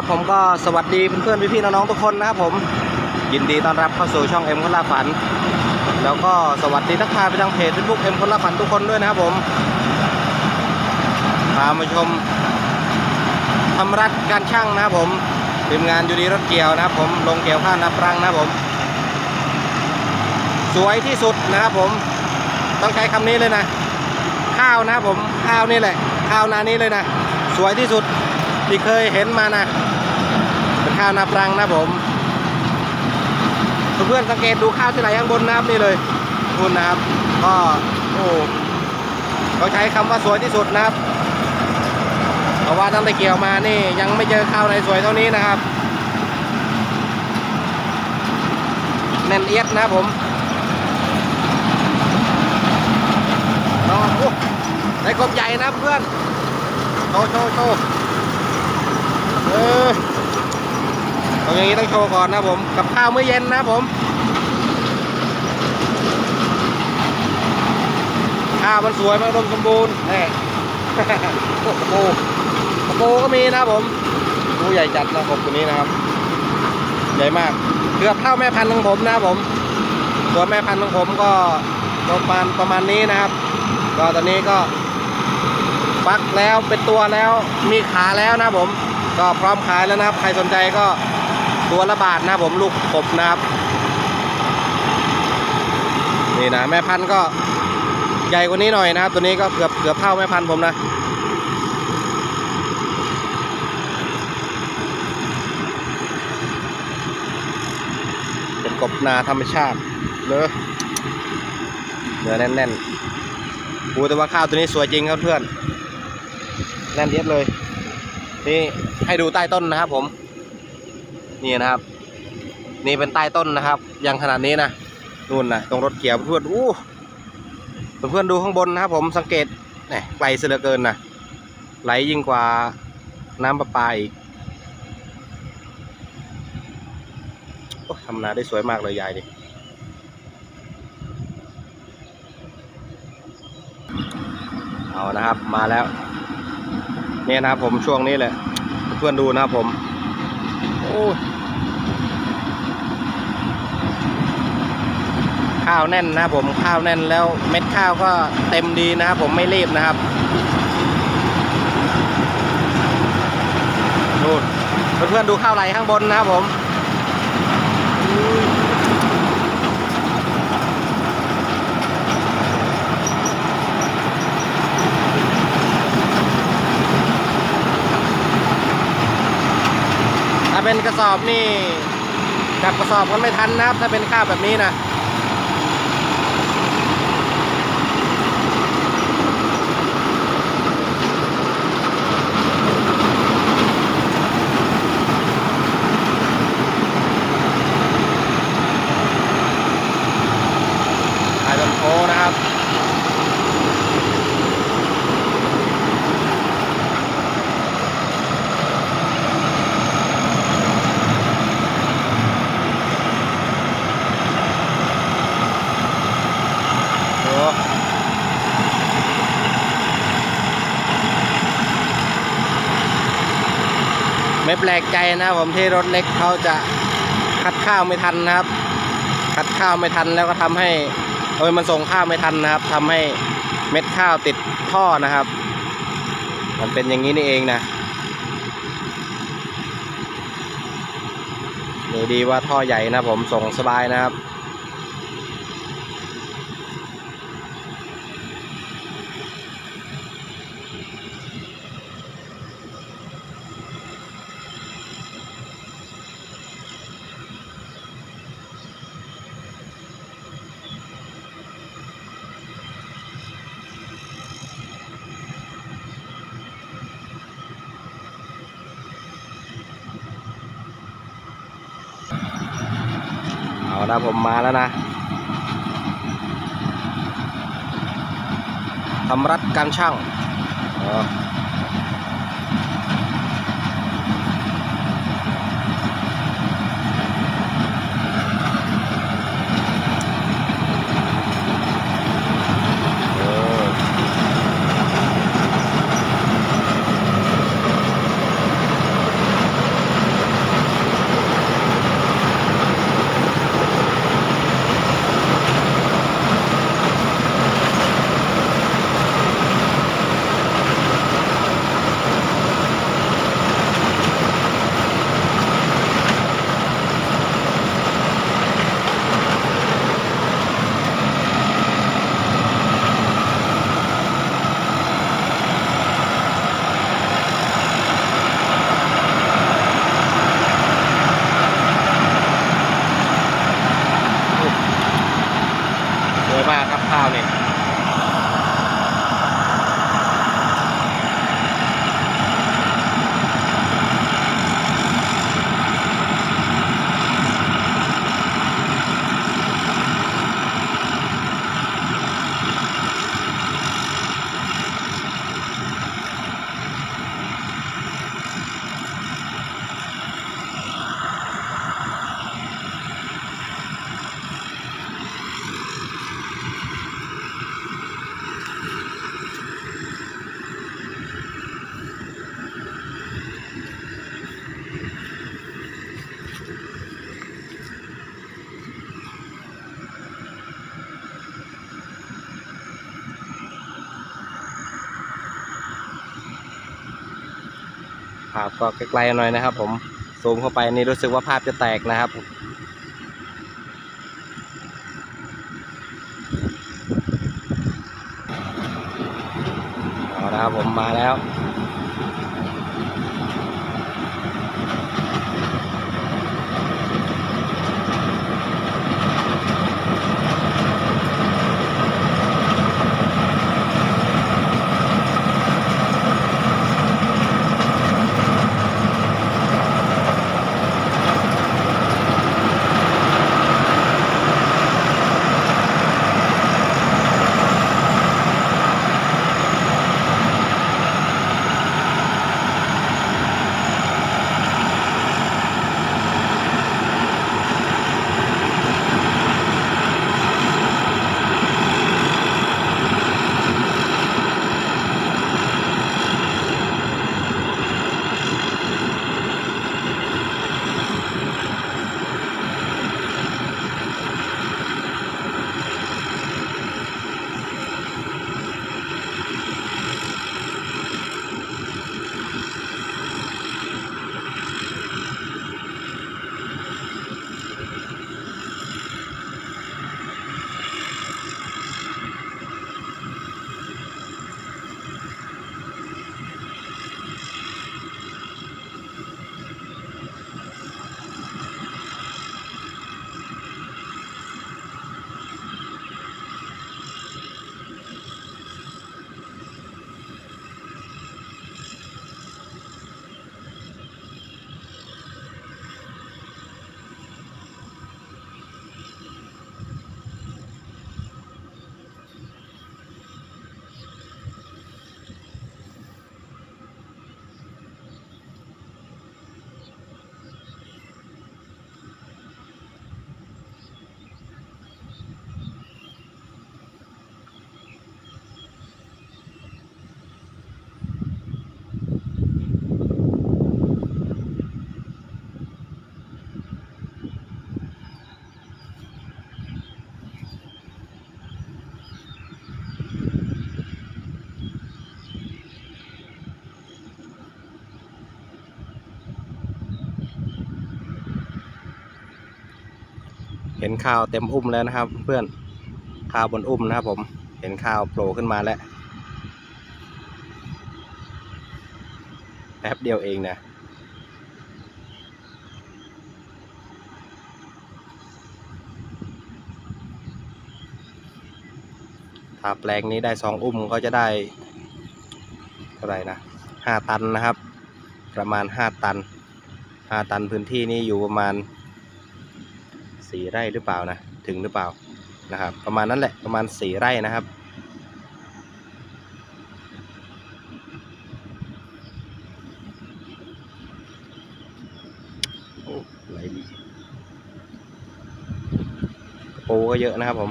ครับผมก็สวัสดีเพื่อนๆพี่ๆน้องๆทุกคนนะครับผมยินดีต้อนรับเข้าสู่ช่องเอ็มคนละฝัน แล้วก็สวัสดีทักทายไปทางเพจเฟซบุ๊กเอ็มคนละฝันทุกคนด้วยนะครับผมพามาชมทำรัดการช่างนะครับผมทีมงานอยู่ดีรถเกี่ยวนะครับผมลงเกี่ยวข้าวนับรังนะครับผม สวยที่สุดนะครับผม ต้องใช้คำนี้เลยนะ ข้าวนะครับผมข้าวนี่แหละ ข้าวนานี้เลยนะ สวยที่สุดที่เคยเห็นมานะ ข้าวนาปรังนะผมเพื่อนสังเกตดูข้าวที่ไหนข้างบนนะครับนี่เลยคุณนะครับ ก็โอ้เขาใช้คำว่าสวยที่สุดนะครับเพราะว่าตั้งแต่เกี่ยวมานี่ยังไม่เจอข้าวไหนสวยเท่านี้นะครับแน่นเอียดนะผมลองโอ้ได้กบใหญ่นะเพื่อนโชว์โชว์โชว์เออ ตรงอย่างนี้ต้องโชว์ก่อนนะผม กับข้าวมื้อเย็นนะผม ข้าวมันสวยมันอุมสมบูรณ์นี่โอ้โหกระโปก็มีนะผมปูใหญ่จัดนะผมตัวนี้นะครับ ใหญ่มากเกือบเท่าแม่พันธุ์ของผมนะผมตัวแม่พันธุ์ของผมก็ประมาณประมาณนี้นะครับ ก็ตอนนี้ก็ฟักแล้วเป็นตัวแล้วมีขาแล้วนะผม ก็พร้อมขายแล้วนะครับ ใครสนใจก็ ตัวละบาทนะผมลูกกบนะครับนี่นะแม่พันธุ์ก็ใหญ่กว่านี้หน่อยนะครับ ตัวนี้ก็เกือบเกือบเท่าแม่พันธุ์ผมนะเป็นกบนาธรรมชาติเนื้อเนื้อแน่นๆปูแต่ว่าข้าวตัวนี้สวยจริงครับเพื่อนแน่นเอียดเลย นี่ให้ดูใต้ต้นนะครับผม นี่นะครับ นี่เป็นใต้ต้นนะครับ ยังขนาดนี้นะนู่นนะตรงรถเกี่ยวเพื่อนอู้เพื่อนดูข้างบนนะครับ ผมสังเกตเนี่ไกลเสียเหลือเกินนะไหลยิ่งกว่าน้ำประปาอีกโอ้ทำนาได้สวยมากเลยยายดิเอานะครับมาแล้วเนี่ยนะครับผมช่วงนี้แหละเพื่อนดูนะครับผมโอ้ ข้าวแน่นนะครับผมข้าวแน่นแล้วเม็ดข้าวก็เต็มดีนะครับผมไม่รีบนะครับดูเพื่อนๆดูข้าวไหลข้างบนนะครับผมถ้าเป็นกระสอบนี่จับกระสอบกันไม่ทันนะครับ ถ้าเป็นข้าวแบบนี้นะ ขายต้นโพนะครับ โอ้ไม่ แปลกใจนะครับผมที่รถเล็กเขาจะคัดข้าวไม่ทันนะครับ คัดข้าวไม่ทันแล้วก็ทำให้เออมันส่งข้าวไม่ทันนะครับทำให้เม็ดข้าวติดท่อนะครับ มันเป็นอย่างนี้นี่เองนะดูดีว่าท่อใหญ่นะผมส่งสบายนะครับ นะผมมาแล้วนะทำรัดการช่างอ๋อาพก็ไกลๆหน่อยนะครับ ผมซูมเข้าไปนี่รู้สึกว่าภาพจะแตกนะครับเอาละครับผมมาแล้ว ห็นข้าวเต็มอุ้มแล้วนะครับ เพื่อนข้าวบนอุ้มนะครับผมเห็นข้าวโผล่ขึ้นมาแล้วแป๊บเดียวเองนะถ้าแปลงนี้ได้สองอุ้มก็จะได้เท่าไหร่นะห้าตันนะครับ ประมาณห้าตันห้าตันพื้นที่นี้อยู่ประมาณ สี่ไร่หรือเปล่านะ ถึงหรือเปล่านะครับ ประมาณนั้นแหละประมาณสี่ไร่นะครับ โอ้ไหลดีปูก็เยอะนะครับผม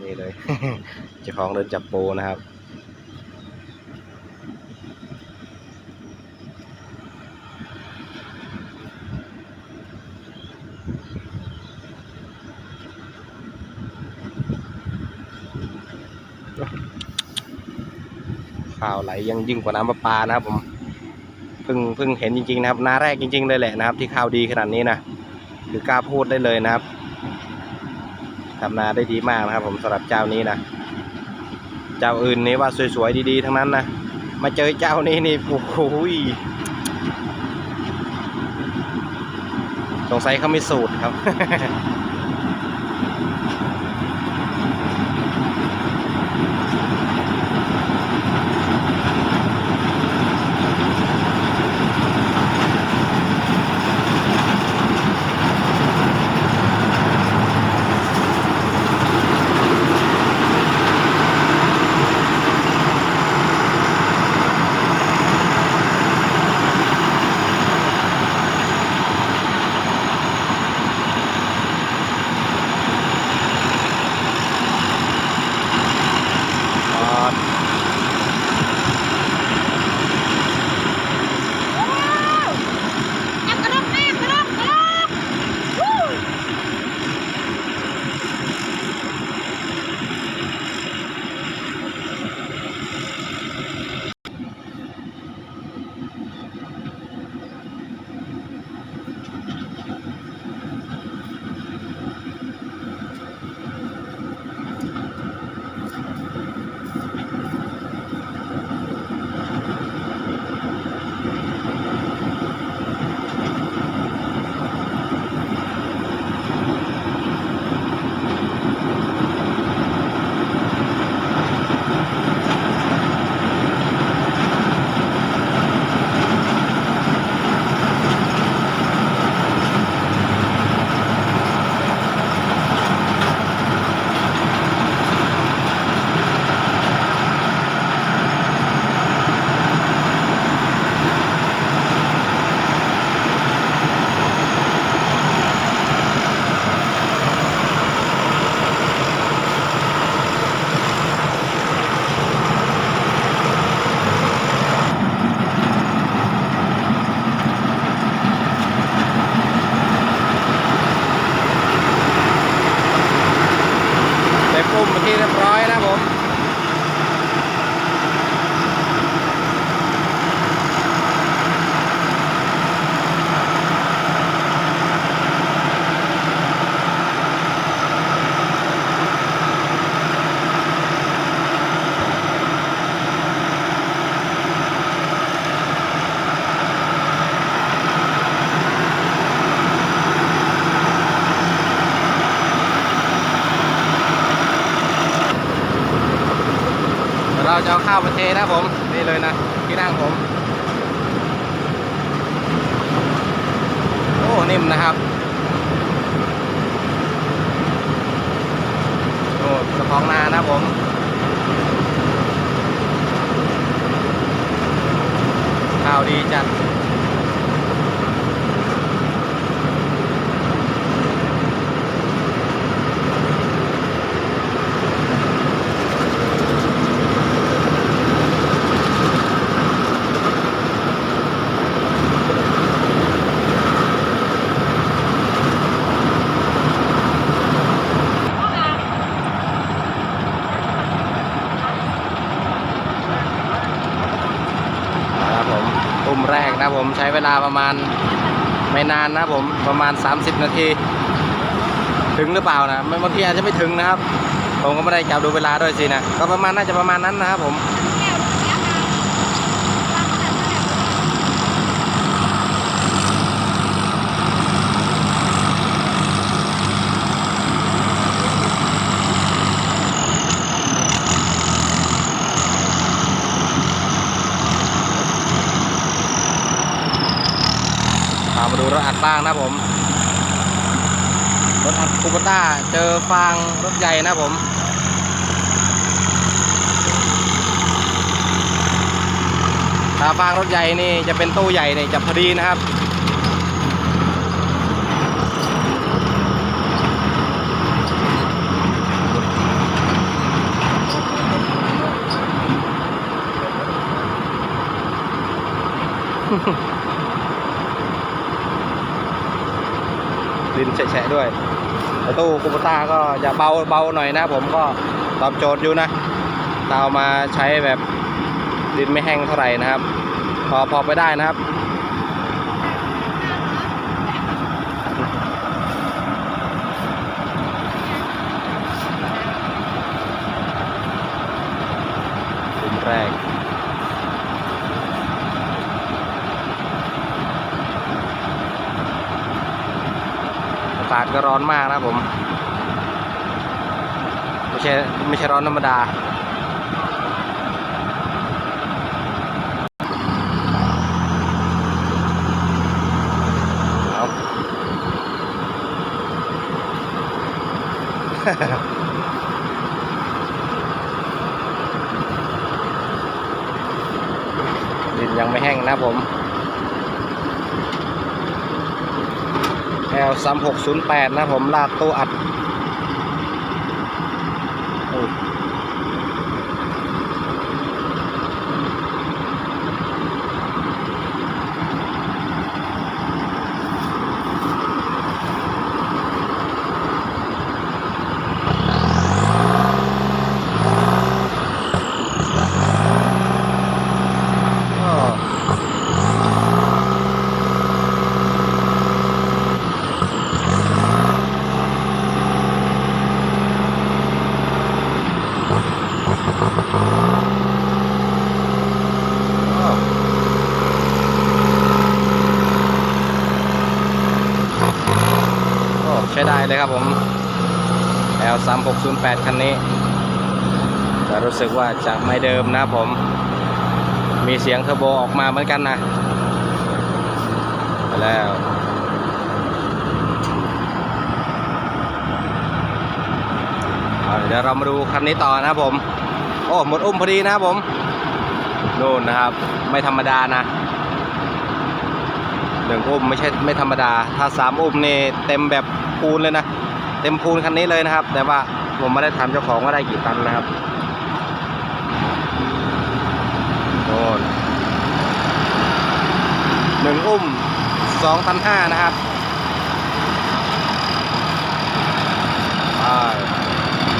นี่เลย เจ้าของเดินจับปูนะครับ ข่าวไหลยังยิ่งกว่าน้ำประปานะครับผมเพิ่งเพิ่งเห็นจริงๆนะครับนาแรกจริง ๆ เลยแหละนะครับ ที่ข่าวดีขนาดนี้นะคือกล้าพูดได้เลยนะครับทำนาได้ดีมากนะครับ ผมสำหรับเจ้านี้นะเจ้าอื่นนี่ว่าสวยๆดีๆทั้งนั้นนะมาเจอเจ้านี้นี่โอ้โหยสงสัยเขาไมีสูตรครับ ข้าวมาเทนะผม นี่เลยนะที่นั่งผม โอ้ นิ่มนะครับโอ้สะพองนานะผม ข้าวดีจัด นะครับผมอุ้ม แรกนะผมใช้เวลาประมาณไม่นานนะผมประมาณ 30 นาที ถึงหรือเปล่านะบางทีอาจจะไม่ถึงนะครับ ผมก็ไม่ได้จับดูเวลาด้วยสินะก็ประมาณน่าจะประมาณนั้นนะครับผม รถอัดบ้างนะผม รถอัดคูปต้าเจอฟางรถใหญ่นะผมถ้าฟางรถใหญ่นี่จะเป็นตู้ใหญ่นี่จะพอดีนะครับ ดินแฉะด้วยตู้คูปต้าก็จะเบาเบาหน่อยนะผมก็ตอบโจทย์อยู่นะถ้าเอามาใช้แบบดินไม่แห้งเท่าไหร่นะครับ พอพอไปได้นะครับ กลุ่มแรก อา กาศก็ร้อนมากนะผม ไม่ใช่ไม่ใช่ร้อนธรรมดาเอาดินยังไม่แห้งนะผม 3 6 0 8 นะผมลากตู้อัด เลยครับผม L 3 6 0 8 คันนี้ แต่รู้สึกว่าจะไม่เดิมนะครับผม มีเสียงเทอร์โบออกมาเหมือนกันนะไปแล้วเดี๋ยวเรามาดูคันนี้ต่อนะครับผม โอ้ หมดอุ้มพอดีนะผมนู่นนะครับ ไม่ธรรมดานะหนึ่งอุ้มไม่ใช่ไม่ธรรมดา ถ้าสามอุ้มนี่เต็มแบบ พูนเลยนะ เต็มพูนคันนี้เลยนะครับ แต่ว่าผมไม่ได้ถามเจ้าของว่าได้กี่ตันนะครับโน่นหนึ่งอุ้มสองตันห้านะครับ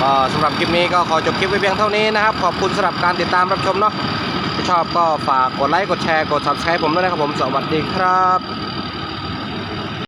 ก็สำหรับคลิปนี้ก็ขอจบคลิปไว้เพียงเท่านี้นะครับ ขอบคุณสำหรับการติดตามรับชมเนาะถ้าชอบก็ฝากกดไลค์ กดแชร์ กด subscribe ผมด้วยนะครับผม สวัสดีครับ